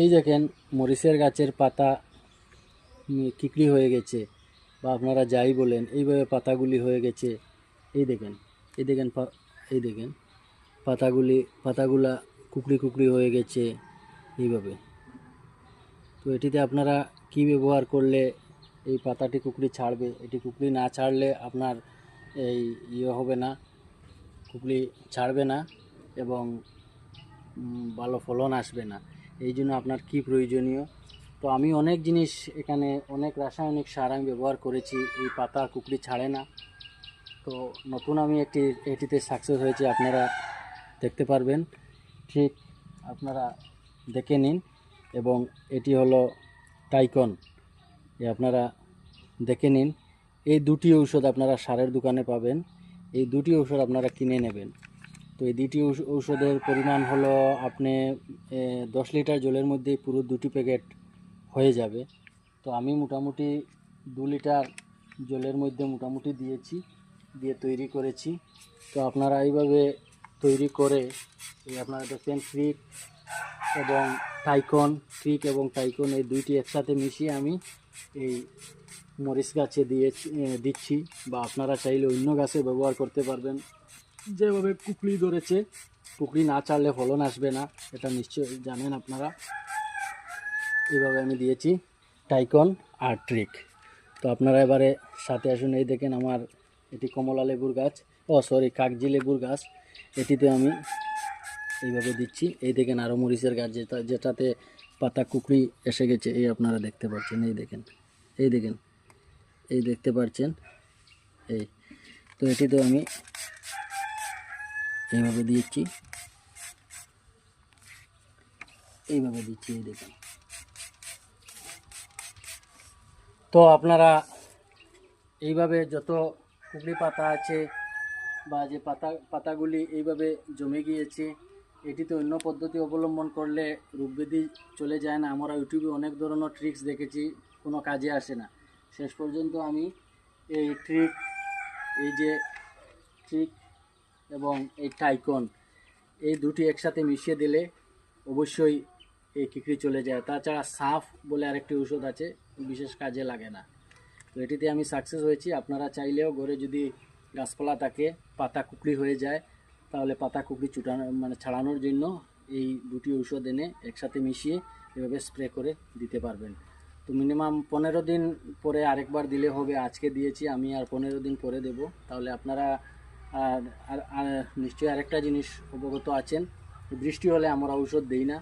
এই দেখেন মরিচের গাছের পাতা কিকড়ি হয়ে গেছে, বা আপনারা যাই বলেন, এইভাবে পাতাগুলি হয়ে গেছে। এই দেখেন এই দেখেন এই দেখেন, পাতাগুলি, পাতাগুলা কুকড়ি কুকড়ি হয়ে গেছে এইভাবে। তো এটিতে আপনারা কি ব্যবহার করলে এই পাতাটি কুকড়ি ছাড়বে? এটি কুকড়ি না ছাড়লে আপনার এই ইয়ে হবে না কুকড়ি ছাড়বে না এবং ভালো ফলন আসবে না। এই জন্য আপনার কি প্রয়োজনীয়? তো আমি অনেক জিনিস এখানে, অনেক রাসায়নিক সার আমি ব্যবহার করেছি, এই পাতা কুকড়ি ছাড়ে না। তো নতুন আমি একটি, এটিতে সাকসেস হয়েছে, আপনারা দেখতে পারবেন। ঠিক আপনারা দেখে নিন এবং এটি হলো টাইকন এ আপনারা দেখে নিন। এই দুটি ঔষধ আপনারা সারের দোকানে পাবেন। এই দুটি ঔষধ আপনারা কিনে নেবেন। তো এই দুটি ঔষধের পরিমাণ হলো আপনি দশ লিটার জলের মধ্যে পুরো দুটি প্যাকেট হয়ে যাবে। তো আমি মোটামুটি দু লিটার জলের মধ্যে মোটামুটি দিয়েছি, দিয়ে তৈরি করেছি। তো আপনারা এইভাবে তৈরি করে আপনারা দেখছেন ক্রিক এবং টাইকন ক্রিক এবং টাইকন এই দুইটি একসাথে মিশিয়ে আমি এই মরিচ গাছে দিয়ে দিচ্ছি বা আপনারা চাইলে অন্য গাছে ব্যবহার করতে পারবেন। যেভাবে কুকলি ধরেছে কুকলি না চাললে ফলন আসবে না, এটা নিশ্চয়ই জানেন আপনারা। এইভাবে আমি দিয়েছি টাইকন আর ট্রিক। তো আপনারা এবারে সাথে আসুন, এই দেখেন আমার এটি কমলা লেবুর গাছ। ও সরি কাগজি লেবুর গাছ। এটিতে আমি এইভাবে দিচ্ছি। এই দেখেন আরও মরিচের গাছ, যেটা যেটাতে পাতা কুকড়ি এসে গেছে, এই আপনারা দেখতে পাচ্ছেন, এই দেখেন। এই দেখেন, এই দেখতে পাচ্ছেন, এই। তো এটিতেও আমি এইভাবে দিচ্ছি। এইভাবে দিচ্ছি, এই দেখুন। তো আপনারা এইভাবে যত কুকড়ি পাতা আছে বা যে পাতা, পাতাগুলি এইভাবে জমে গিয়েছে এটিতে অন্য পদ্ধতি অবলম্বন করলে রোগব্যাধি চলে যায় না। আমরা ইউটিউবে অনেক ধরনের ট্রিক্স দেখেছি, কোনো কাজে আসে না। শেষ পর্যন্ত আমি এই ট্রিক এই যে ট্রিক এবং এই টাইকন এই দুটি একসাথে মিশিয়ে দিলে অবশ্যই এই কিকড়ি চলে যায়। তাছাড়া সাফ বলে আরেকটি ওষুধ আছে, বিশেষ কাজে লাগে না। তো এটিতে আমি সাকসেস হয়েছি। আপনারা চাইলেও ঘরে যদি গাছপালা থাকে, পাতা কুকড়ি হয়ে যায়, তাহলে পাতা কুকড়ি চুটানো মানে ছাড়ানোর জন্য এই দুটি ঔষধ এনে একসাথে মিশিয়ে এভাবে স্প্রে করে দিতে পারবেন। তো মিনিমাম পনেরো দিন পরে আরেকবার দিলে হবে, আজকে দিয়েছি, আমি আর পনেরো দিন পরে দেব। তাহলে আপনারা আর আর নিশ্চয়ই আরেকটা জিনিস অবগত আছেন বৃষ্টি হলে আমরা ঔষধ দেই না।